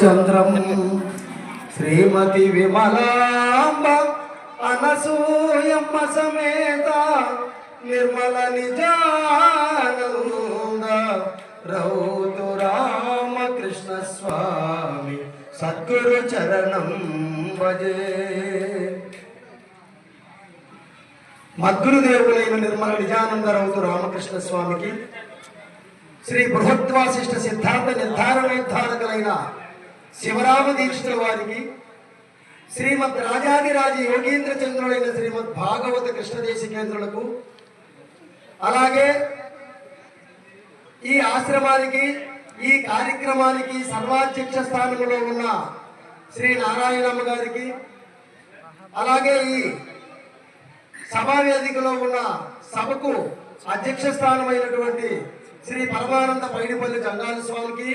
చంద్రం శ్రీమతి విమలాంబ అనసూయమ్మ సమేత నిర్మల నిజానంద రౌతు రామకృష్ణ స్వామి సద్గురు చరణం భజే. మద్గురుదేవులైన నిర్మల నిజానంద రౌతు రామకృష్ణ స్వామికి శ్రీ బృహద్వాసిష్ట సిద్ధాంత నిర్ధారణోద్ధారకులైన శివరామ దీక్షితుల వారికి శ్రీమద్ రాజాదిరాజు యోగేంద్ర చంద్రుడైన శ్రీమద్ భాగవత కృష్ణదేశ కేంద్రులకు అలాగే ఈ ఆశ్రమానికి ఈ కార్యక్రమానికి సర్వాధ్యక్ష స్థానంలో ఉన్న శ్రీ నారాయణమ్మ గారికి అలాగే ఈ సభా వేదికలో ఉన్న సభకు అధ్యక్ష స్థానమైనటువంటి శ్రీ పరమానంద పైడిపల్లి గంగాల స్వామికి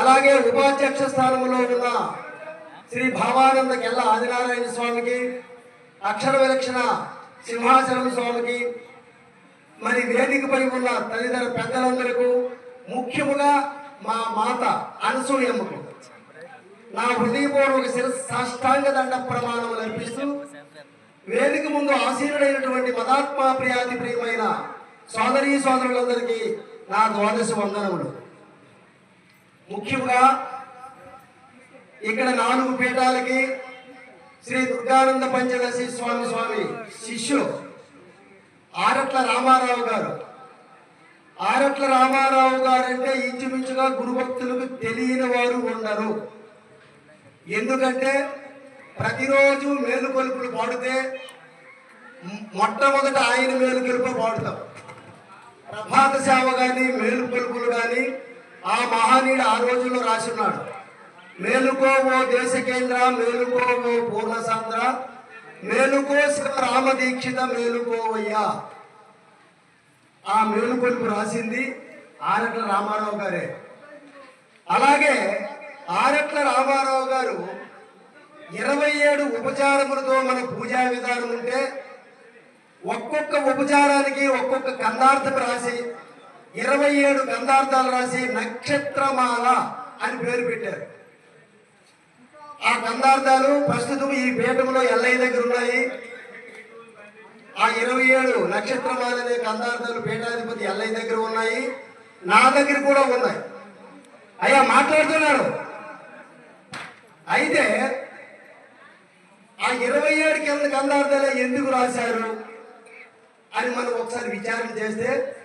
అలాగే ఉపాధ్యక్ష స్థానంలో ఉన్న శ్రీ భావానంద కెల్ల ఆదినారాయణ స్వామికి అక్షర విలక్షణ సింహాచలం స్వామికి మరి వేదికపై ఉన్న తదితర పెద్దలందరకు ముఖ్యముగా మా మాత అనసూయమ్మకు నా హృదయపూర్వక శిరస్ సాష్టాంగ దండ ప్రమాణములు అర్పిస్తూ వేదిక ముందు ఆసీనుడైనటువంటి మదాత్మా ప్రియాది ప్రియమైన సోదరీ సోదరులందరికీ నా ద్వాదశ వందనములు. ముఖ్యంగా ఇక్కడ నాలుగు పీఠాలకి శ్రీ దుర్గానంద పంచదశి స్వామి స్వామి శిష్యులు ఆరట్ల రామారావు గారు. ఆరట్ల రామారావు గారు అంటే ఇంచుమించుగా గురుభక్తులకు తెలియని వారు ఉండరు. ఎందుకంటే ప్రతిరోజు మేలుకొలుపులు పాడితే మొట్టమొదట ఆయన మేలుకొలుపు పాడుతాం. ప్రభాత సేవ కానీ మేలుకొలుపులు కానీ ఆ మహానీయుడు ఆ రోజుల్లో రాసున్నాడు. మేలుకో ఓ దేశ కేంద్ర మేలుకో ఓ పూర్ణసాంద్ర మేలుకో శివ రామదీక్షిత మేలుకోవయ్యా ఆ మేలుకొలుపు రాసింది ఆరట్ల రామారావు గారే. అలాగే ఆరట్ల రామారావు గారు ఇరవై ఏడు ఉపచారములతో మన పూజా విధానం ఉంటే ఒక్కొక్క ఉపచారానికి ఒక్కొక్క కందార్థం రాసి ఇరవై ఏడు గంధార్థాలు రాసి నక్షత్రమాల అని పేరు పెట్టారు. ఆ గంధార్థాలు ప్రస్తుతం ఈ పీఠంలో ఎల్లయ్య దగ్గర ఉన్నాయి. ఆ ఇరవై ఏడు నక్షత్రమాల అనే గంధార్థాలు పీఠాధిపతి ఎల్లయ్య దగ్గర ఉన్నాయి. నా దగ్గర కూడా ఉన్నాయి. అయ్యా మాట్లాడుతున్నారు అయితే ఆ ఇరవై ఏడు కింద గంధార్థాలే ఎందుకు రాశారు అని మనం ఒకసారి విచారణ చేస్తే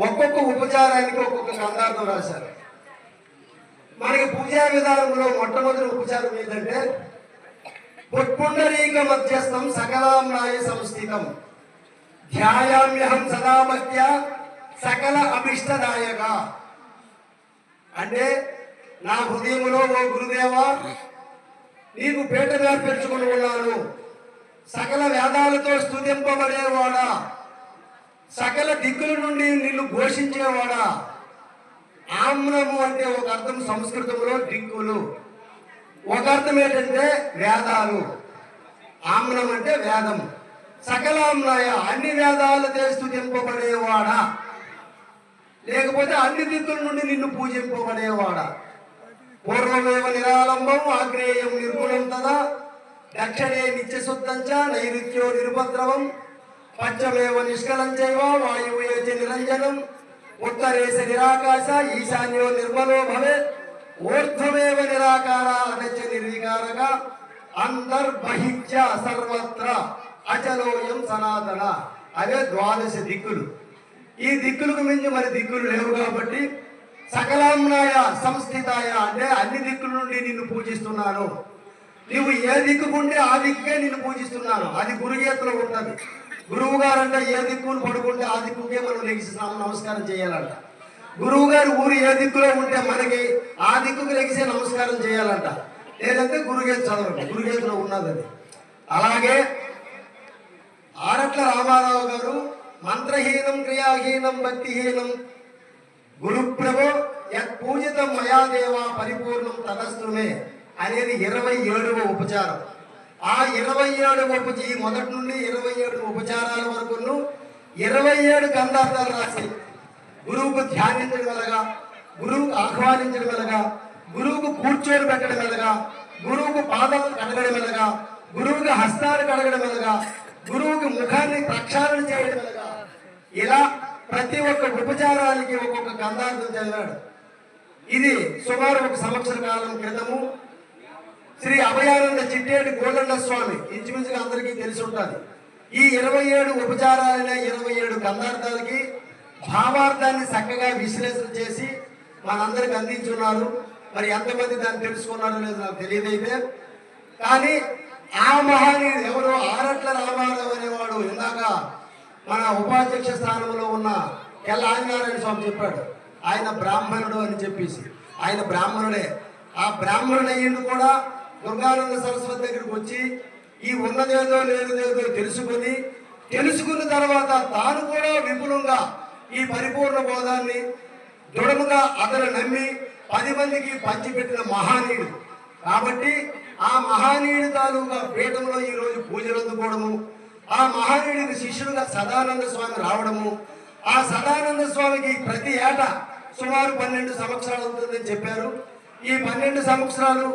ఒక్కొక్క ఉపచారానికి ఒక్కొక్క గంధార్థం రాశారు. మనకి పూజా విధానంలో మొట్టమొదటి ఉపచారం ఏంటంటే పుట్పుండరీక మధ్యస్థం సకలాంనాయ సంస్థితం. ధ్యాయామ్యహం సదా మధ్య సకల అభిష్టదాయక. అంటే నా హృదయములో ఓ గురుదేవా నీకు పీట నేర్పించుకుని ఉన్నాను. సకల వేదాలతో స్థుతింపబడేవాడా సకల దిక్కుల నుండి నిన్ను ఘోషించేవాడా? ఆమ్రము అంటే ఒక అర్థం సంస్కృతంలో దిక్కులు. ఒక అర్థం ఏంటంటే వేదాలు. ఆమ్రం అంటే వేదం. సకలామ్లాయ అన్ని వేదాలతో స్తుతింపబడేవాడా లేకపోతే అన్ని దిక్కుల నుండి నిన్ను పూజింపబడేవాడా? పూర్వమేవ నిరాలంబం ఆగ్నేయం నిర్గుణం తదా. దక్షిణే నిత్యశుద్ధంచ నైరుత్యో నిరుపద్రవం. పశ్చమేవ నిష్కలం వాయువు వాయువే నిరంజనం. ఉత్తరేశ నిరాకాశ ఈశాన్యో నిర్మలో భవే. ఊర్ధ్వమేవ నిరాకార అనచ నిర్వికారక. అంతర్బహిత్య సర్వత్ర అచలోయం సనాతన అవే ద్వాదశ దిక్కులు. ఈ దిక్కులకు మించి మరి దిక్కులు లేవు కాబట్టి సకలాంనాయ సంస్థితాయ అంటే అన్ని దిక్కుల నుండి నిన్ను పూజిస్తున్నాను. నువ్వు ఏ దిక్కుకుంటే ఆ దిక్కుకే నిన్ను పూజిస్తున్నాను. అది గురుగేతలో ఉంటుంది గురువు గారు అంటే ఏ దిక్కును పడుకుంటే ఆ దిక్కుకే మనం లెగిసి నమస్కారం చేయాలంట. గురువు గారు ఊరు ఏ దిక్కులో ఉంటే మనకి ఆ దిక్కుకు లెగిసి నమస్కారం చేయాలంట. లేదంటే గురుగీత చదవండి గురుగీతలో ఉన్నది అది. అలాగే ఆరట్ల రామారావు గారు మంత్రహీనం క్రియాహీనం భక్తిహీనం గురుప్రభు యత్ పూజితం మయాదేవా పరిపూర్ణం తదస్తుమే అనేది ఇరవై ఏడవ ఉపచారం. ఆ ఇరవై ఏడు ఉప ఈ మొదటి నుండి ఇరవై ఏడు ఉపచారాల వరకును ఇరవై ఏడు గంధార్థాలు రాసి గురువుకు ధ్యానించడం వెలగా గురువుకు ఆహ్వానించడం వెలగా గురువుకు కూర్చోని పెట్టడం వెలగా గురువుకు పాదాలు కడగడం వెలగా గురువుకి హస్తాలు కడగడం వెలగా గురువుకి ముఖాన్ని ప్రక్షాళన చేయడం వెలగా ఇలా ప్రతి ఒక్క ఉపచారానికి ఒక్కొక్క గంధార్థం చదివాడు. ఇది సుమారు ఒక సంవత్సర కాలం క్రితము శ్రీ అభయానంద చిట్టేటి గోదండ స్వామి ఇంచుమించుగా అందరికీ తెలిసి ఉంటుంది. ఈ ఇరవై ఏడు ఉపచారాలైన ఇరవై ఏడు గంధార్థాలకి భావార్థాన్ని చక్కగా విశ్లేషణ చేసి మనందరికి అందించున్నారు. మరి ఎంతమంది దాన్ని తెలుసుకున్నారో లేదో నాకు తెలియదైతే కానీ ఆ మహాని ఎవరు ఆరట్ల రామారావు అనేవాడు ఇందాక మన ఉపాధ్యక్ష స్థానంలో ఉన్న ఎల్ ఆంజనారాయణ స్వామి చెప్పాడు. ఆయన బ్రాహ్మణుడు అని చెప్పేసి. ఆయన బ్రాహ్మణుడే. ఆ బ్రాహ్మణుడు అయ్యిండు కూడా దుర్గానంద సరస్వతి దగ్గరికి వచ్చి ఈ ఉన్నదేదో లేనిదేదో తెలుసుకుని తెలుసుకున్న తర్వాత తాను కూడా విపులంగా ఈ పరిపూర్ణ బోధాన్ని దృఢముగా అతను నమ్మి పది మందికి పంచిపెట్టిన మహానీయుడు. కాబట్టి ఆ మహానీయుడి తాలూకా పీఠంలో ఈ రోజు పూజలు అందుకోవడము ఆ మహానీయుడికి శిష్యుడుగా సదానంద స్వామి రావడము ఆ సదానంద స్వామికి ప్రతి ఏటా సుమారు పన్నెండు సంవత్సరాలు అవుతుందని చెప్పారు. ఈ పన్నెండు సంవత్సరాలు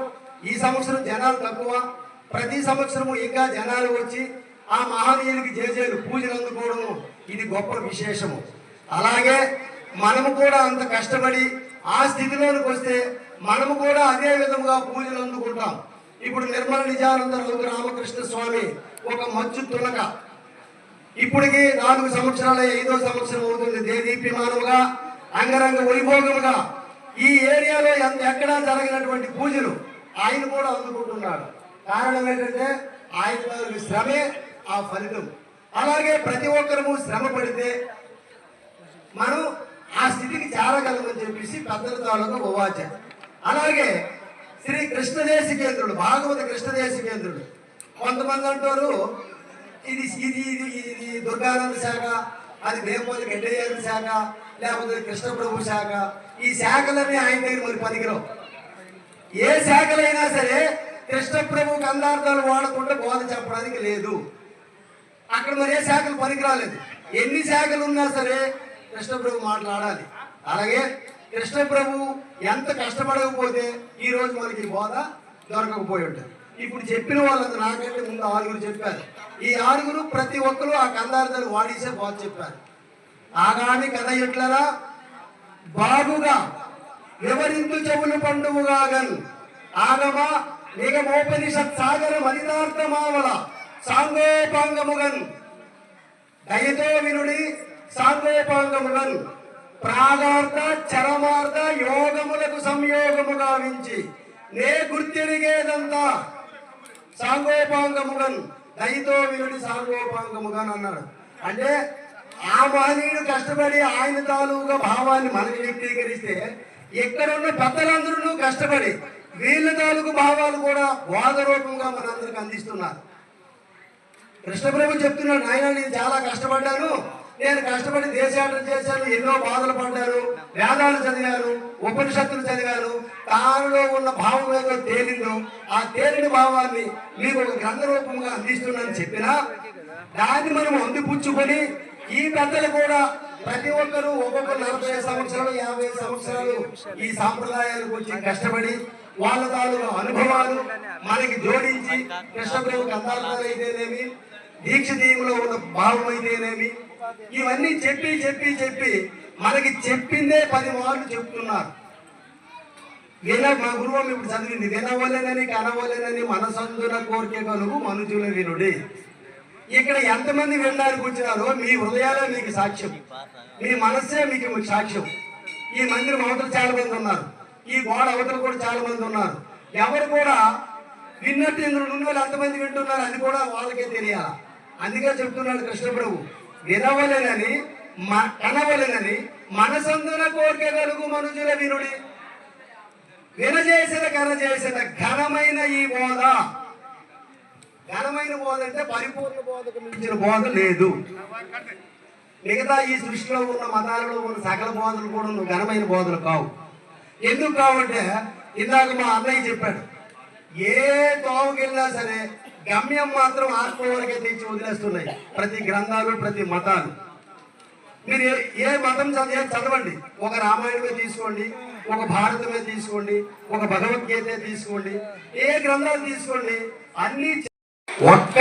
ఈ సంవత్సరం జనాలు తక్కువ ప్రతి సంవత్సరము ఇంకా జనాలు వచ్చి ఆ మహనీయునికి చేసేది పూజలు అందుకోవడము ఇది గొప్ప విశేషము. అలాగే మనము కూడా అంత కష్టపడి ఆ స్థితిలోనికి వస్తే మనము కూడా అదే విధముగా పూజలు అందుకుంటాం. ఇప్పుడు నిర్మల నిజానంద రామకృష్ణ స్వామి ఒక మచ్చు తులక ఇప్పటికి నాలుగు సంవత్సరాల ఐదో సంవత్సరం అవుతుంది దేదీప్యమానముగా అంగరంగ వైభోగముగా. ఈ ఏరియాలో ఎంత- ఎక్కడా జరగినటువంటి పూజలు ఆయన కూడా అందుకుంటున్నాడు. కారణం ఏంటంటే ఆయన తాలూకు శ్రమే ఆ ఫలితం. అలాగే ప్రతి ఒక్కరము శ్రమ పడితే మనం ఆ స్థితికి చేరగలమని చెప్పేసి పెద్దల తాలూకా ఉవాచ అలాగే శ్రీ కృష్ణదేశ కేంద్రుడు భాగవత కృష్ణదేశికేంద్రుడు కొంతమంది అంటారు ఇది ఇది ఇది ఇది దుర్గానంద శాఖ అది వేపోలి గడ్డయ్య శాఖ లేకపోతే కృష్ణప్రభు శాఖ. ఈ శాఖలన్నీ ఆయన దగ్గర మరి పనికిరావు. ఏ శాఖలైనా సరే కృష్ణప్రభు కందార్థాలు వాడకుండా బోధ చెప్పడానికి లేదు. అక్కడ మరి ఏ శాఖలు పనికిరాలేదు. ఎన్ని శాఖలు ఉన్నా సరే కృష్ణప్రభు మాట్లాడాలి. అలాగే కృష్ణప్రభు ఎంత కష్టపడకపోతే ఈ రోజు మనకి బోధ దొరకకపోయి ఉంటుంది. ఇప్పుడు చెప్పిన వాళ్ళంతా నాకంటే ముందు ఆరుగురు చెప్పారు. ఈ ఆరుగురు ప్రతి ఒక్కరు ఆ కందార్థాలు వాడేసే బోధ చెప్పారు. ఆగామి కథ ఎట్లరా? బాగుగా ఎవరిందు చెవులు పండువుగాగన్ ఆగమ? నిగమోపనిషత్ సాగర మలితార్థమావల సాంగోపాంగముగన్. దయతో వినుడి సాంగోపాంగముగన్. ప్రాగార్థ చరమార్థ యోగములకు సంయోగము గావించి నే గుర్తిరిగేదంతా. సాంగోపాంగముగన్. దయతో వినుడి సాంగోపాంగముగన్ అన్నాడు. అంటే ఆ మహనీయుడు కష్టపడి ఆయన తాలూకా భావాన్ని మనకి వ్యక్తీకరిస్తే ఇక్కడ ఉన్న పెద్దలందరూ కష్టపడి వీళ్ళ తాలూకు భావాలు కూడా వాద రూపంగా మనందరికి అందిస్తున్నారు. కృష్ణప్రభు చెప్తున్నాడు ఆయన నేను చాలా కష్టపడ్డాను. నేను కష్టపడి దేశాటం చేశాను ఎన్నో బాధలు పడ్డాను వేదాలు చదివాను ఉపనిషత్తులు చదివాను. తానులో ఉన్న భావం ఏదో తేలిందో ఆ తేలిన భావాన్ని మీకు ఒక గ్రంథ రూపంగా అందిస్తున్నాను చెప్పినా దాన్ని మనం అందిపుచ్చుకొని ఈ పెద్దలు కూడా ప్రతి ఒక్కరూ ఒక్కొక్క నలభై సంవత్సరాలు యాభై సంవత్సరాలు ఈ సాంప్రదాయాల గురించి కష్టపడి వాళ్ళ తాలూకు అనుభవాలు మనకి జోడించి కృష్ణప్రభు కందార్థాలు అయితేనేమి దీక్ష దీవులో ఉన్న భావం అయితేనేమి ఇవన్నీ చెప్పి చెప్పి చెప్పి మనకి చెప్పిందే పది మార్లు చెప్తున్నారు. విన మా గురువు ఇప్పుడు చదివింది వినవలెనని కనవలెనని మనసందున కోరిక కలుగు మనుజుల వినుడి. ఇక్కడ ఎంతమంది వినడానికి వచ్చినారో మీ హృదయాలే మీకు సాక్ష్యం. మీ మనస్సే మీకు సాక్ష్యం. ఈ మందిరం అవతల చాలా మంది ఉన్నారు. ఈ గోడ అవతల కూడా చాలా మంది ఉన్నారు. ఎవరు కూడా విన్నట్టు ఇంద్రుడు ఉన్న వాళ్ళు ఎంతమంది వింటున్నారు అది కూడా వాళ్ళకే తెలియాలి. అందుకే చెప్తున్నాడు కృష్ణప్రభు వినవలేనని మ- మనసందున కోరిక కలుగు మనుజుల వినుడి. వినజేసిన కనజేసిన ఘనమైన ఈ బోధ. ఘనమైన బోధ అంటే పరిపూర్ణ బోధకు మించిన బోధ లేదు. మిగతా ఈ సృష్టిలో ఉన్న మతాలలో ఉన్న సకల బోధలు కూడా ఉన్న ఘనమైన బోధలు కావు. ఎందుకు కావంటే ఇందాక మా అన్నయ్య చెప్పాడు ఏ తోవకెళ్ళినా సరే గమ్యం మాత్రం ఆత్మ వరకే తెచ్చి వదిలేస్తున్నాయి ప్రతి గ్రంథాలు ప్రతి మతాలు. మీరు ఏ- ఏ మతం చదివే చదవండి. ఒక రామాయణమే తీసుకోండి ఒక భారతమే తీసుకోండి ఒక భగవద్గీత తీసుకోండి ఏ గ్రంథాలు తీసుకోండి అన్ని ఒక్క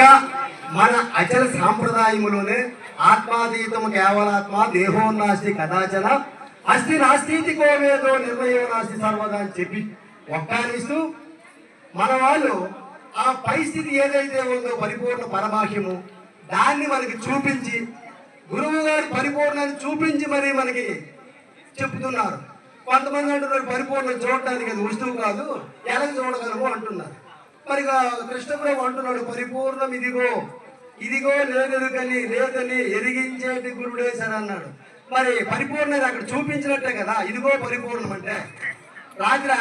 మన అచల సాంప్రదాయములోనే ఆత్మాతీతము కేవలాత్మ దేహోన్నాస్తి కదాచన అస్థి నాస్తి కోవేదో నిర్ణయం నాస్తి సర్వదా అని చెప్పి ఒక్కనిస్తూ మన వాళ్ళు ఆ పరిస్థితి ఏదైతే ఉందో పరిపూర్ణ పరమాహ్యము దాన్ని మనకి చూపించి గురువు గారి పరిపూర్ణాన్ని చూపించి మరి మనకి చెప్తున్నారు. కొంతమంది అంటున్నారు పరిపూర్ణం చూడటానికి అది వస్తువు కాదు ఎలా చూడగలము అంటున్నారు. మరి ఇక కృష్ణప్రభు అంటున్నాడు పరిపూర్ణం ఇదిగో ఇదిగో లేదెరుకని లేదని ఎరిగించేటి గురుడేశారు అన్నాడు. మరి పరిపూర్ణది అక్కడ చూపించినట్టే కదా ఇదిగో పరిపూర్ణం అంటే. రాత్రి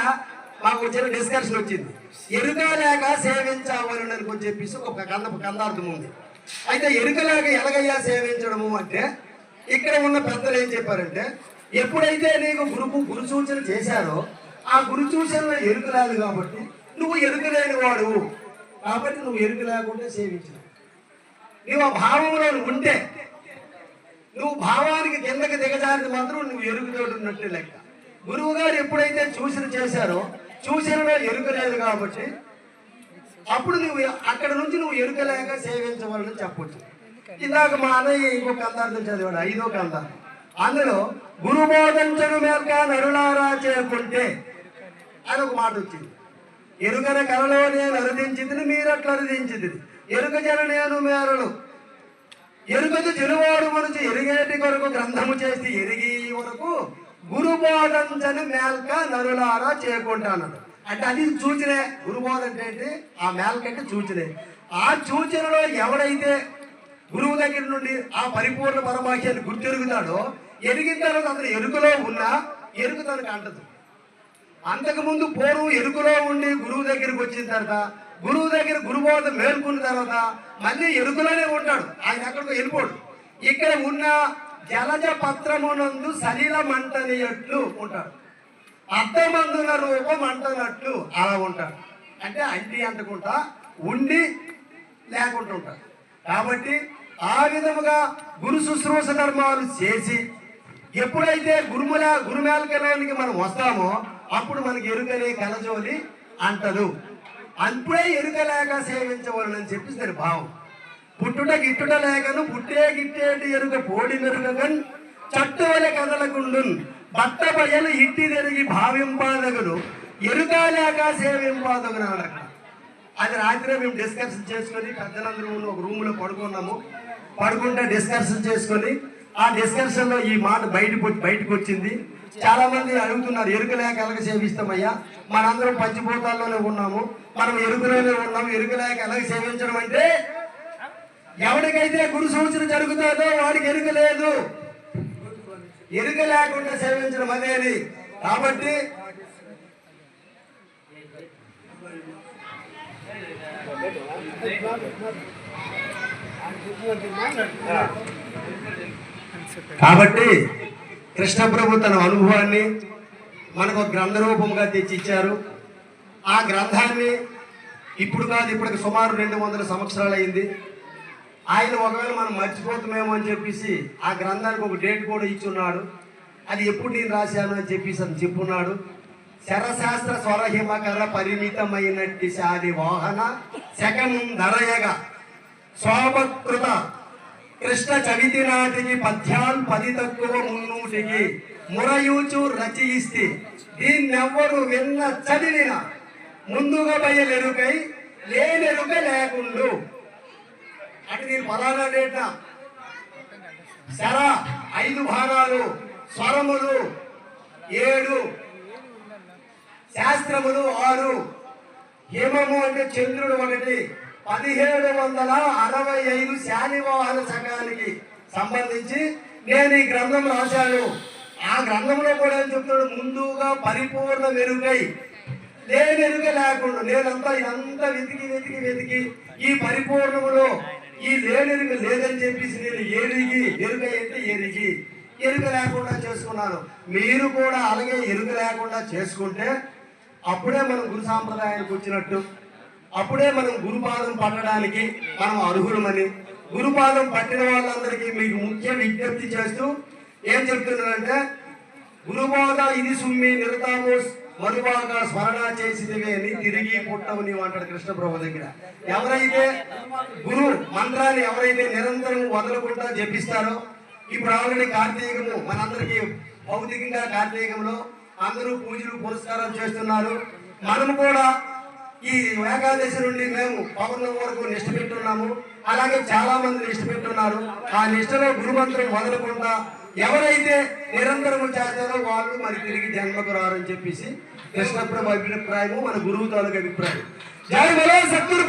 మాకు వచ్చిన డిస్కషన్ వచ్చింది. ఎరుక లేక సేవించవలని అని చెప్పేసి ఒక కంద కందార్థం ఉంది. అయితే ఎరుక లేక ఎలాగయ్యా సేవించడము అంటే ఇక్కడ ఉన్న పెద్దలు ఏం చెప్పారంటే ఎప్పుడైతే నీకు గురుకు గురు సూచన చేశారో ఆ గురు సూచనలో ఎరుక లేదు కాబట్టి నువ్వు ఎరుకలేని వాడు. కాబట్టి నువ్వు ఎరుక లేకుండా సేవించు. నువ్వు ఆ భావంలో ఉంటే నువ్వు భావానికి కిందకి దిగజారిన మాత్రం నువ్వు ఎరుగుతోటి ఉన్నట్టే లెక్క. గురువు గారు ఎప్పుడైతే చూసిన చేశారో చూసినలో ఎరుక లేదు కాబట్టి అప్పుడు నువ్వు అక్కడ నుంచి నువ్వు ఎరుకలేక సేవించవాలని చెప్పొచ్చు. ఇందాక మా అన్నయ్య ఇంకో కందార్థం చదివాడు ఐదో కందార్థం అందులో గురు బోధించడు మేరక నరులారా చేరుకుంటే అని ఒక మాట వచ్చింది. ఎరుకన కలలో నేను అరుదించింది మీరు అట్లా అరుదించింది ఎరుక జన నేను మేరలు. ఎరుకదు జనువాడు మనసు ఎరిగేటి కొరకు గ్రంథము చేసి ఎరిగి వరకు గురుబోధంచని మేల్క నరులారా చేకుంటాను అంటే అది సూచనే. గురుబోధ అంటే ఆ మేల్క అంటే సూచనే. ఆ సూచనలో ఎవడైతే గురువు దగ్గర నుండి ఆ పరిపూర్ణ పరమాఖ్యాన్ని గుర్తెరుగుతాడో ఎరిగిన తర్వాత అతను ఎరుకలో ఉన్నా ఎరుకు తనకు అంటదు. అంతకుముందు పోరు ఎరుకులో ఉండి గురువు దగ్గరికి వచ్చిన తర్వాత గురువు దగ్గర గురుబోధ మేల్కొన్న తర్వాత మళ్ళీ ఎరుకులోనే ఉంటాడు. ఆయన ఎక్కడికో వెళ్ళిపోడు. ఇక్కడ ఉన్న జలజ పత్రమునందు సలీల మంటనియట్లు ఉంటాడు. అర్థమందున రూపం అంటనట్లు అలా ఉంటాడు. అంటే అంటి అంటుకుంటా ఉండి లేకుండా ఉంటాడు. కాబట్టి ఆ విధముగా గురు శుశ్రూష ధర్మాలు చేసి ఎప్పుడైతే గురుముల గురుమేలకలోనికి మనం వస్తామో అప్పుడు మనకి ఎరుకనే కలజోలి అంటదు అప్పుడే ఎరుకలేక సేవించవలనని చెప్పి దాని భావం. పుట్టుట గిట్టుట లేకను పుట్టే గిట్టేటి ఎరుక పోడి మెరుగగన్ చట్టువల కదలకుండు భర్త బయలు ఇట్టి తిరిగి భావింపాదగును ఎరుక లేక సేవింపాదగును అన్నమాట అది రాత్రి మేము డిస్కషన్ చేసుకొని పెద్దలందరూ ఉన్న ఒక రూమ్లో పడుకున్నాము. పడుకుంటే డిస్కషన్ చేసుకొని ఆ డిస్కషన్లో ఈ మాట బయట బయటకు వచ్చింది చాలా మంది అడుగుతున్నారు ఎరుక లేక ఎలాగ సేవిస్తామయ్యా? మనందరం పంచిభూతాల్లోనే ఉన్నాము. మనం ఎరుకలోనే ఉన్నాము ఎరుక లేక ఎలాగ సేవించడం అంటే ఎవరికైతే గురు సూచన జరుగుతుందో వాడికి ఎరుక లేదు. ఎరుక లేకుండా సేవించడం అనేది కాబట్టి కాబట్టి కృష్ణ ప్రభు తన అనుభవాన్ని మనకు ఒక గ్రంథ రూపంగా తెచ్చిచ్చారు. ఆ గ్రంథాన్ని ఇప్పుడు కాదు ఇప్పటికి సుమారు రెండు వందల సంవత్సరాలు అయింది ఆయన ఒకవేళ మనం మర్చిపోతామేమో అని చెప్పేసి ఆ గ్రంథానికి ఒక డేట్ కూడా ఇచ్చున్నాడు. అది ఎప్పుడు నేను రాశాను అని చెప్పేసి అని చెప్పున్నాడు. శరశాస్త్ర స్వరహిమకర పరిమితమైనట్టి శాది వాహన శకం ధరయగా. స్వాపకృత కృష్ణ చవితి నాటికి పద్యాలు పది తక్కువ మున్నూటికి మురయూచు రచయిస్తే దీన్నెవ్వరు విన్న చదివిన ముందుగా బయలెరుకై లేనెరుక లేకుండు. అంటే నేను పలానా డేట శర ఐదు భాగాలు స్వరములు ఏడు. శాస్త్రములు ఆరు. హిమము అంటే చంద్రుడు ఒకటి. పదిహేడు వందల అరవై ఐదు శాలివాహన సంఘానికి సంబంధించి నేను ఈ గ్రంథం రాశాను. ఆ గ్రంథంలో కూడా ఏం చెప్తాడు? ముందుగా పరిపూర్ణ మెరుగై లేని ఎరుక లేకుండా నేనంతా ఇదంతా వెతికి వెతికి వెతికి ఈ పరిపూర్ణములో ఈ లేని లేదని చెప్పేసి నేను ఎరిగి ఎరుక అంటే ఎరిగి ఎరుక లేకుండా చేసుకున్నాను. మీరు కూడా అలాగే ఎరుక లేకుండా చేసుకుంటే అప్పుడే మనం గురు సాంప్రదాయానికి వచ్చినట్టు. అప్పుడే మనం గురుపాదం పట్టడానికి మనం అర్హులమని. గురుపాదం పట్టిన వాళ్ళందరికీ మీకు ముఖ్య విజ్ఞప్తి చేస్తూ ఏం చెప్తున్నానంటే గురుబోధ ఇది సుమ్మి నిరతాము మరువాగా స్మరణ చేసిదివే అని తిరిగి పుట్టవు నీవు అంటాడు కృష్ణ ప్రభు దగ్గర. ఎవరైతే గురు మంత్రాన్ని ఎవరైతే నిరంతరం వదలకుండా జపిస్తారో ఇప్పుడు ఆల్రెడీ కార్తీకము మనందరికీ భౌతికంగా కార్తీకంలో అందరూ పూజలు పురస్కారాలు చేస్తున్నారు. మనం కూడా ఈ ఏకాదశి నుండి మేము పౌర్ణమి వరకు నిష్ట పెట్టున్నాము. అలాగే చాలా మంది నిష్ట పెట్టున్నారు. ఆ నిష్టలో గురుమంత్రం వదలకుండా ఎవరైతే నిరంతరము చేస్తారో వాళ్ళు మరి తిరిగి జన్మకు రారని చెప్పేసి కృష్ణప్రభు అభిప్రాయము మన గురువు తాలూకు అభిప్రాయం. జై బలో సద్గురు